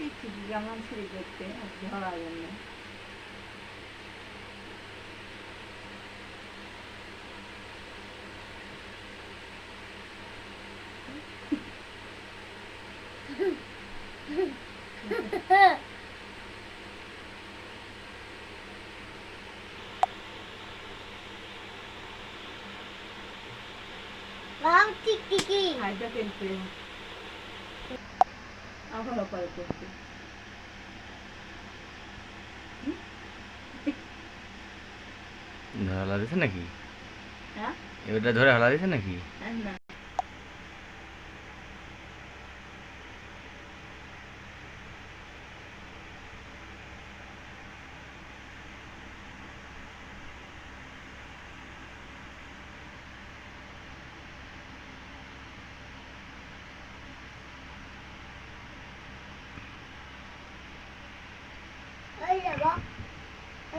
햇빛이 이상한 소리 줬대. 열하겠네. 마음 찍기기. 알겠어요. আবার অপারে করতে ধরা হলা দিছে নাকি? এবার এবারটা ধরে হালা দিছে নাকি? না।